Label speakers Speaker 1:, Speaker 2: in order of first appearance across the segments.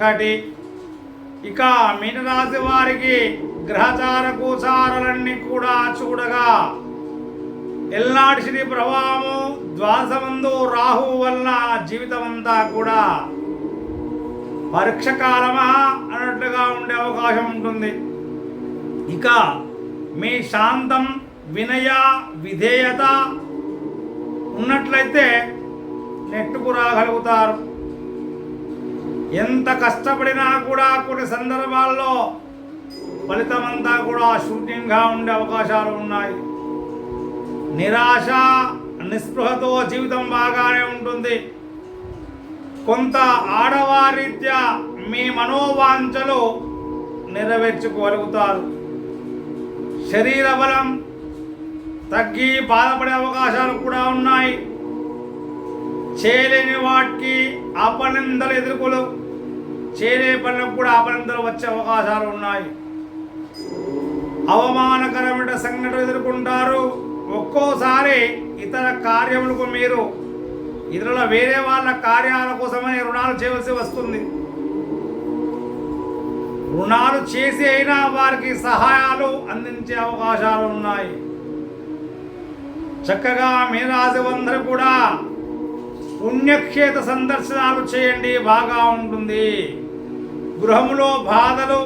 Speaker 1: ఒకటి. ఇక మీనరాశి వారికి గ్రహచార గోచారాలన్నీ కూడా చూడగా ఎల్నాటి శ్రీ ప్రభావము ద్వాదశమందు రాహు వల్ల జీవితం అంతా కూడా పరీక్ష కాలమా అన్నట్లుగా ఉండే అవకాశం ఉంటుంది. ఇక మీ శాంతం వినయ విధేయత ఉన్నట్లయితే నెట్టుకు రాగలుగుతారు. ఎంత కష్టపడినా కూడా కొన్ని సందర్భాల్లో ఫలితమంతా కూడా శూన్యంగా ఉండే అవకాశాలు ఉన్నాయి. నిరాశ నిస్పృహతో జీవితం బాగానే ఉంటుంది. కొంత ఆడవారీత్యా మీ మనోవాంఛలు నెరవేర్చుకోగలుగుతారు. శరీర బలం తగ్గి బాధపడే అవకాశాలు కూడా ఉన్నాయి. చేయలేని వాటికి అపనిందలు ఎదుర్కొలు. చేరే పనులకు కూడా అపనిందలు వచ్చే అవకాశాలు ఉన్నాయి. అవమానకరమైన సంఘటన ఎదుర్కొంటారు. ఒక్కోసారి ఇతర కార్యములకు మీరు ఇతరుల వేరే వాళ్ళ కార్యాల కోసమని రుణాలు చేయవలసి వస్తుంది. రుణాలు చేసి అయినా వారికి సహాయాలు అందించే అవకాశాలు ఉన్నాయి. చక్కగా మీరాజు కూడా పుణ్యక్షేత్ర సందర్శనాలు చేయండి బాగా ఉంటుంది. గృహములో బాధలు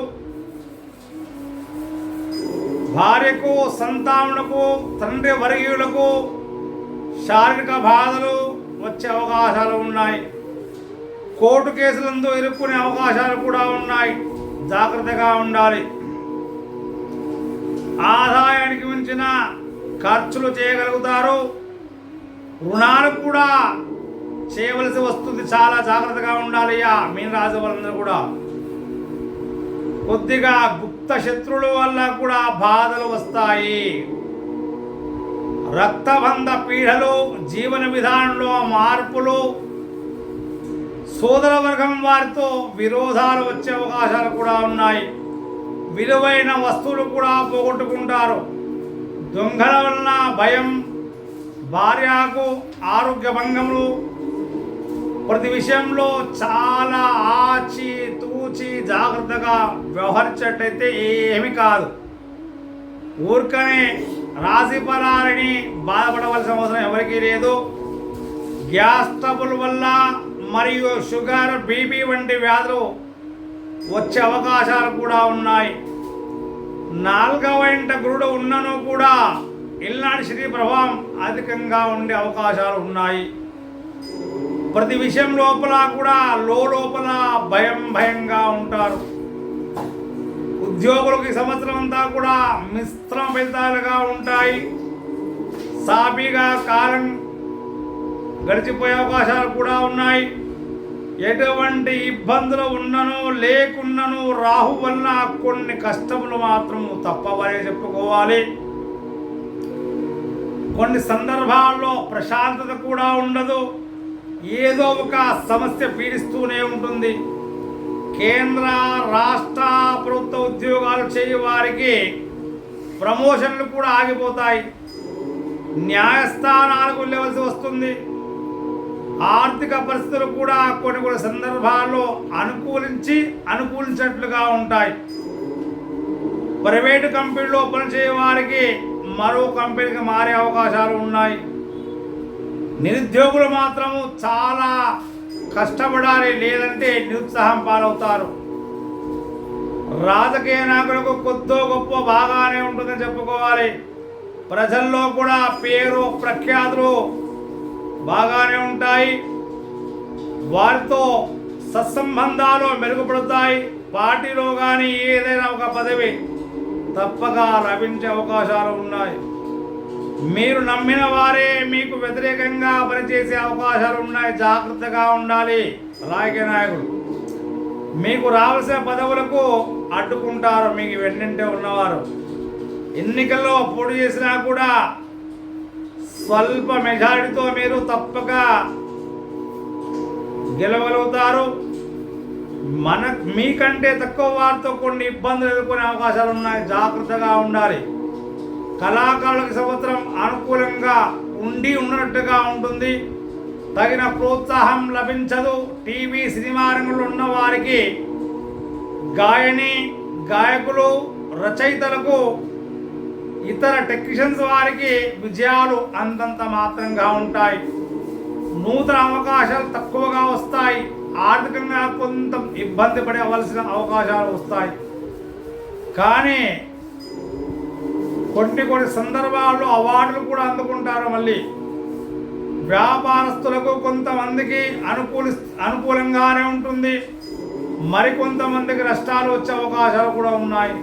Speaker 1: భార్యకు సంతానకు తండ్రి వర్గీయులకు శారీరక బాధలు వచ్చే అవకాశాలు ఉన్నాయి. కోర్టు కేసులందు ఇరుక్కునే అవకాశాలు కూడా ఉన్నాయి. జాగ్రత్తగా ఉండాలి. ఆదాయానికి మించిన ఖర్చులు చేయగలుగుతారు. రుణాలు కూడా చేయవలసి వస్తుంది. చాలా జాగ్రత్తగా ఉండాలి అయ్యా మీన రాజు వాళ్ళందరూ కూడా. కొద్దిగా గుప్త శత్రువుల వల్ల కూడా బాధలు వస్తాయి. రక్తబంధ పీడలు జీవన విధానంలో మార్పులు సోదర వర్గం వారితో విరోధాలు వచ్చే అవకాశాలు కూడా ఉన్నాయి. విలువైన వస్తువులు కూడా పోగొట్టుకుంటారు. దొంగల వలన భయం భార్యకు ఆరోగ్య భంగములు. ప్రతి విషయంలో చాలా ఆచి తూచి జాగ్రత్తగా వ్యవహరించేటైతే ఏమి కాదు. ఊరికనే రాశి ఫలాలని బాధపడవలసిన అవసరం ఎవరికీ లేదు. గ్యాస్ ట్రబుల్ వల్ల మరియు షుగర్ బీపీ వంటి వ్యాధులు వచ్చే అవకాశాలు కూడా ఉన్నాయి. నాలుగవ ఇంట గురుడు ఉన్నను కూడా ఇల్లాంటి శ్రీ ప్రభావం అధికంగా ఉండే అవకాశాలు ఉన్నాయి. ప్రతి విషయం లోపల కూడా లో లోపల భయం భయంగా ఉంటారు. ఉద్యోగులకు ఈ సంవత్సరం అంతా కూడా మిశ్రమ ఫలితాలుగా ఉంటాయి. సాఫీగా కాలం గడిచిపోయే అవకాశాలు కూడా ఉన్నాయి. ఎటువంటి ఇబ్బందులు ఉన్నను లేకున్నను రాహు వల్ల కొన్ని కష్టములు మాత్రం తప్పవనే చెప్పుకోవాలి. కొన్ని సందర్భాల్లో ప్రశాంతత కూడా ఉండదు. ఏదో ఒక సమస్య పీడిస్తూనే ఉంటుంది. కేంద్ర రాష్ట్ర ప్రభుత్వ ఉద్యోగాలు చేయ వారికి ప్రమోషన్లు కూడా ఆగిపోతాయి. న్యాయస్థానాలకు వెళ్ళవలసి వస్తుంది. ఆర్థిక పరిస్థితులు కూడా కొన్ని కొన్ని సందర్భాల్లో అనుకూలించి అనుకూలించినట్లుగా ఉంటాయి. ప్రైవేటు కంపెనీలో పనిచేయ వారికి మరో కంపెనీకి మారే అవకాశాలు ఉన్నాయి. నిరుద్యోగులు మాత్రము చాలా కష్టపడాలి లేదంటే నిరుత్సాహం పాలవుతారు. రాజకీయ నాయకులకు కొద్దో గొప్ప బాగానే ఉంటుందని చెప్పుకోవాలి. ప్రజల్లో కూడా పేరు ప్రఖ్యాతులు బాగానే ఉంటాయి. వారితో సత్సంబంధాలు మెరుగుపడతాయి. పార్టీలో కానీ ఏదైనా ఒక పదవి తప్పగా లభించే అవకాశాలు ఉన్నాయి. మీరు నమ్మిన వారే మీకు వ్యతిరేకంగా పనిచేసే అవకాశాలు ఉన్నాయి. జాగ్రత్తగా ఉండాలి. రాజకీయ నాయకుడు మీకు రావాల్సిన పదవులకు అడ్డుకుంటారు. మీకు వెన్నంటే ఉన్నవారు. ఎన్నికల్లో పోటీ చేసినా కూడా స్వల్ప మెజారిటీతో మీరు తప్పక గెలవగలుగుతారు. మన మీకంటే తక్కువ వారితో కొన్ని ఇబ్బందులు ఎదుర్కొనే అవకాశాలు ఉన్నాయి. జాగ్రత్తగా ఉండాలి. కళాకారులకు సంవత్సరం అనుకూలంగా ఉండి ఉన్నట్టుగా ఉంటుంది. తగిన ప్రోత్సాహం లభించదు. టీవీ సినిమా రంగంలో ఉన్న వారికి గాయని గాయకులు రచయితలకు ఇతర టెక్నీషియన్స్ వారికి విజయాలు అంతంత మాత్రంగా ఉంటాయి. నూతన అవకాశాలు తక్కువగా వస్తాయి. ఆర్థికంగా కొంత ఇబ్బంది పడే అవలసిన అవకాశాలు వస్తాయి. కానీ కొన్ని కొన్ని సందర్భాల్లో అవార్డులు కూడా అందుకుంటారు మళ్ళీ. వ్యాపారస్తులకు కొంతమందికి అనుకూలి అనుకూలంగానే ఉంటుంది. మరికొంతమందికి నష్టాలు వచ్చే అవకాశాలు కూడా ఉన్నాయి.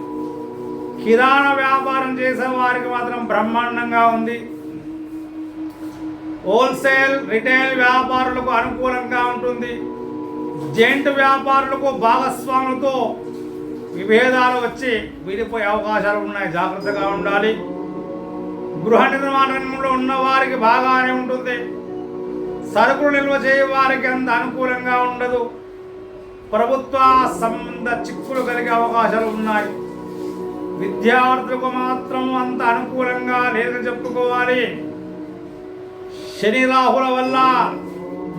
Speaker 1: కిరాణా వ్యాపారం చేసే వారికి మాత్రం బ్రహ్మాండంగా ఉంది. హోల్సేల్ రిటైల్ వ్యాపారులకు అనుకూలంగా ఉంటుంది. జెంట్ వ్యాపారులకు భాగస్వాములతో విభేదాలు వచ్చి విడిపోయే అవకాశాలు ఉన్నాయి. జాగ్రత్తగా ఉండాలి. గృహ నిర్మాణంలో ఉన్నవారికి ఉన్న వారికి బాగానే ఉంటుంది. సరుకులు నిల్వ చేయ వారికి అంత అనుకూలంగా ఉండదు. ప్రభుత్వ సంబంధ చిక్కులు కలిగే అవకాశాలు ఉన్నాయి. విద్యార్థులకు మాత్రం అంత అనుకూలంగా లేదని చెప్పుకోవాలి. శని రాహుల వల్ల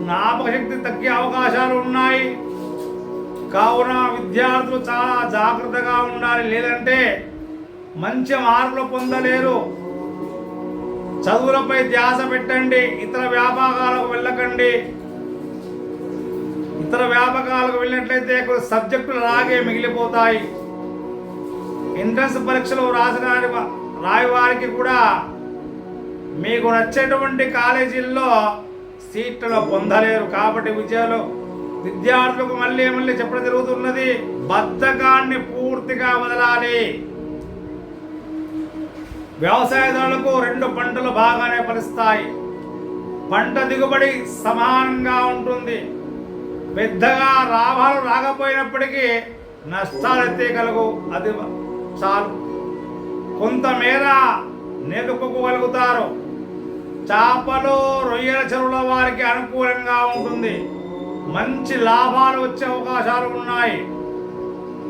Speaker 1: జ్ఞాపకశక్తి తగ్గే అవకాశాలు ఉన్నాయి. కావున విద్యార్థులు చాలా జాగ్రత్తగా ఉండాలి. లేదంటే మంచి మార్పులు పొందలేరు. చదువులపై ధ్యాస పెట్టండి. ఇతర వ్యాపకాలకు వెళ్ళకండి. ఇతర వ్యాపకాలకు వెళ్ళినట్లయితే కొన్ని సబ్జెక్టులు రాగే మిగిలిపోతాయి. ఎంట్రన్స్ పరీక్షలు రాసిన రాయవారికి కూడా మీకు నచ్చేటువంటి కాలేజీల్లో సీట్లు పొందలేరు. కాబట్టి విజయాలు విద్యార్థులకు మళ్ళీ మళ్ళీ చెప్పడం జరుగుతున్నది. బద్ధకాన్ని పూర్తిగా వదలాలి. వ్యవసాయదారులకు రెండు పంటలు బాగానే ఫలిస్తాయి. పంట దిగుబడి సమానంగా ఉంటుంది. పెద్దగా లాభాలు రాకపోయినప్పటికీ నష్టాలు ఎత్తే కలుగు అది చాలు. కొంతమేర నేర్పుకోగలుగుతారు చేపలు రొయ్యల చెరువుల వారికి అనుకూలంగా ఉంటుంది. మంచి లాభాలు వచ్చే అవకాశాలు ఉన్నాయి.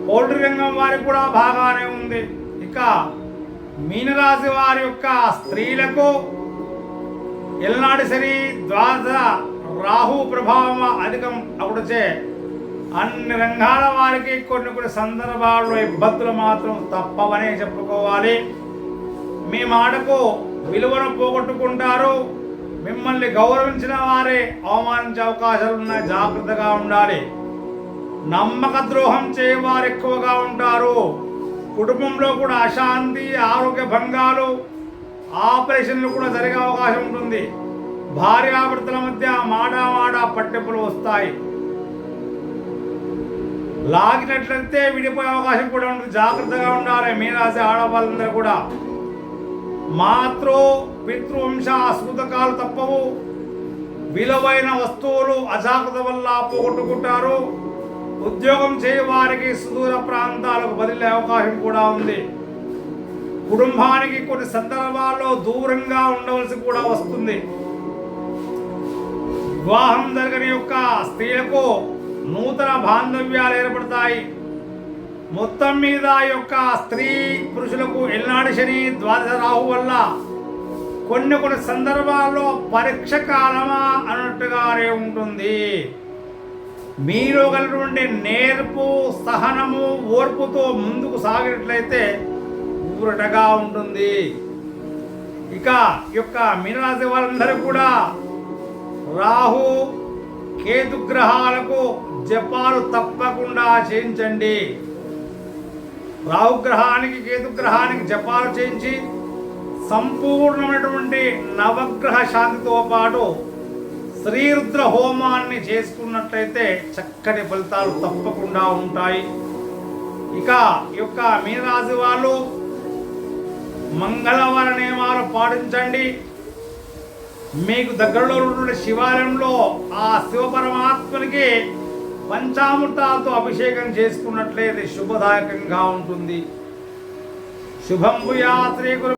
Speaker 1: పౌల్ట్రీ రంగం వారికి కూడా బాగానే ఉంది. ఇక మీనరాశి వారి యొక్క స్త్రీలకు ఎల్నాటి శని ద్వాదశ రాహు ప్రభావం అధికం అవుటచే అన్ని రంగాల వారికి కొన్ని కొన్ని సందర్భాల్లో ఇబ్బందులు మాత్రం తప్పవనే చెప్పుకోవాలి. మీ మాటకు విలువను పోగొట్టుకుంటారు. మిమ్మల్ని గౌరవించిన వారే అవమానించే అవకాశాలు ఉన్నాయి. జాగ్రత్తగా ఉండాలి. నమ్మక ద్రోహం చేయవారు ఎక్కువగా ఉంటారు. కుటుంబంలో కూడా అశాంతి ఆరోగ్య భంగాలు ఆపరేషన్లు కూడా జరిగే అవకాశం ఉంటుంది. భార్యాభర్తల మధ్య మాడామాడా పట్టింపులు వస్తాయి. లాగినట్లయితే విడిపోయే అవకాశం కూడా ఉంటుంది. జాగ్రత్తగా ఉండాలి. మీరాసే ఆడవాళ్ళందరూ కూడా. మాతృ పితృవంశ తప్పవు విలువైన వస్తువులు అజాగ్రత్త వల్ల పోగొట్టుకుంటారు. ఉద్యోగం చేయవారికి సుదూర ప్రాంతాలకు బదిలే అవకాశం కూడా ఉంది. కుటుంబానికి కొన్ని సందర్భాల్లో దూరంగా ఉండవలసి కూడా వస్తుంది. వివాహం జరగని యొక్క స్త్రీలకు నూతన బాంధవ్యాలు ఏర్పడతాయి. మొత్తం మీద యొక్క స్త్రీ పురుషులకు ఎల్నాడు శని ద్వాదశ రాహు వల్ల కొన్ని కొన్ని సందర్భాల్లో పరీక్ష కాలమా అన్నట్టుగానే ఉంటుంది. మీలో కలిగినటువంటి నేర్పు సహనము ఓర్పుతో ముందుకు సాగినట్లయితే ఊరటగా ఉంటుంది. ఇక యొక్క మీనరాశి వాళ్ళందరూ కూడా రాహు కేతు గ్రహాలకు జపాలు తప్పకుండా చేయించండి రాహుగ్రహానికి కేతుగ్రహానికి జపాలు చేయించి సంపూర్ణమైనటువంటి నవగ్రహ శాంతితో పాటు శ్రీరుద్ర హోమాన్ని చేసుకున్నట్లయితే చక్కటి ఫలితాలు తప్పకుండా ఉంటాయి. ఇక ఈ యొక్క మీనరాశి వాళ్ళు మంగళవార నియమాలు పాటించండి. మీకు దగ్గరలో ఉన్నటువంటి శివాలయంలో ఆ శివ పరమాత్మనికి పంచామృతాలతో అభిషేకం చేసుకున్నట్లయితే శుభదాయకంగా ఉంటుంది. శుభం భూయా శ్రీ గురు